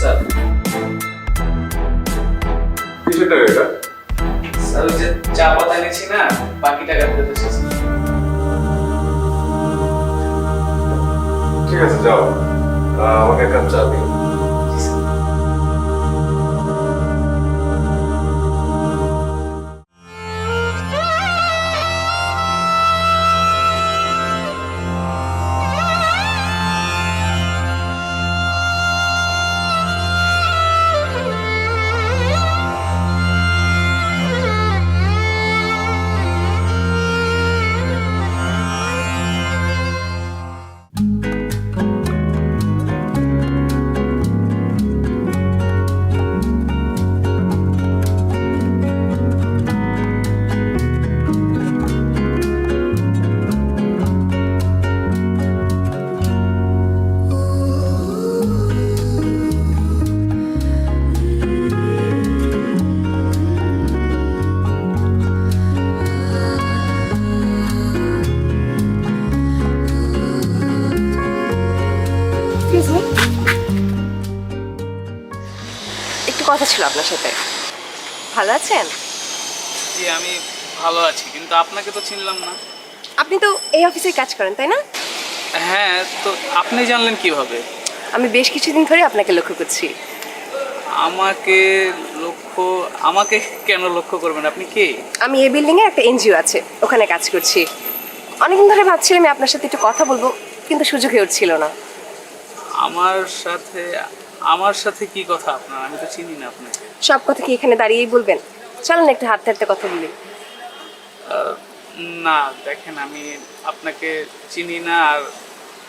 Sir. কিসের টাকা এটা? স্যার ওই যে চা পাতা এনেছি না বাকি টাকা ফেরত এসেছে। ঠিক আছে যাও। আমাকে একটা চা দিন। কথা ছিল আপনার সাথে। ভালো আছেন? জি আমি ভালো আছি কিন্তু আপনাকে তো চিনলাম না। আপনি তো এই অফিসে কাজ করেন তাই না? হ্যাঁ তো আপনি জানলেন কীভাবে? আমি বেশ কিছুদিন ধরে আপনাকে লক্ষ্য করছি। আমাকে লক্ষ্য আমাকে কেন লক্ষ্য করবেন? আপনি কে? আমি এই বিল্ডিংয়ে একটা এনজিও আছে ওখানে কাজ করছি। অনেকদিন ধরে ভাবছিলাম আমি আপনার সাথে একটু কথা বলব কিন্তু সুযোগ হয়ে উঠছিল না। আমার সাথে আমার সাথে কি কথা আপনার? আমি তো চিনি না আপনাকে। সব কথা কি এখানে দাঁড়িয়েই বলবেন? চলেন একটু হাঁটতে হাঁটতে কথা বলি। না দেখেন আমি আপনাকে চিনি না আর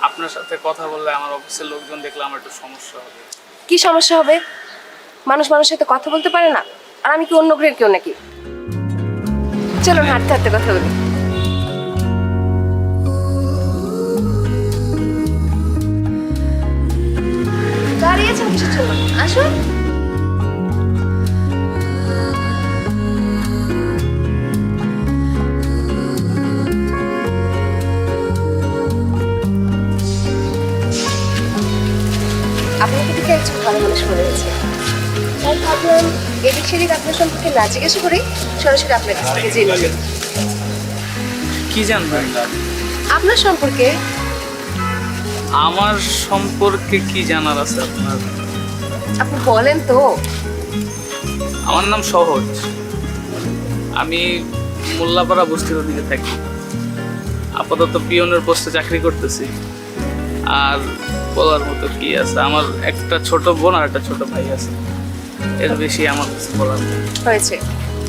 আপনার সাথে কথা বললে আমার অফিসের লোকজন দেখলে আমার একটু সমস্যা হবে। কি সমস্যা হবে? মানুষ মানুষের সাথে কথা বলতে পারে না? আর আমি কি অন্য গ্রেড কেউ নাকি? চলুন হাঁটতে হাঁটতে কথা বলি। কিসের জন্য আসুন আপনাকে দেখে একজন ভালো মানুষ মনে হয়েছে। তাই ভাবলাম এদিক সেদিক আপনার সম্পর্কে না জিজ্ঞাসা করে সরাসরি আপনার কাছ থেকে জেনে কি জানবেন? আপনার সম্পর্কে আমার সম্পর্কে কি জানার আছে আপনার? আপনি বলেন তো। আমার নাম সহজ। আমি মোল্লাপাড়া বস্তির দিকে থাকি। আপাতত পিয়নের পোস্টে চাকরি করতেছি। আর বলার মতো কি আছে? আমার একটা ছোট বোন আর একটা ছোট ভাই আছে। এর বেশি আমার কিছু বলার নেই। হয়েছে।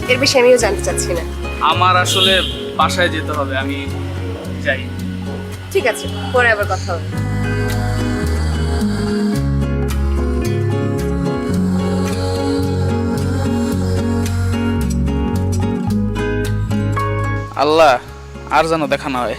এর বেশি আমিও জানতে চাচ্ছি না। আমার আসলে বাসায় যেতে হবে আমি যাই। ঠিক আছে পরে আবার কথা হবে। আল্লাহ আর যেন দেখা না হয়।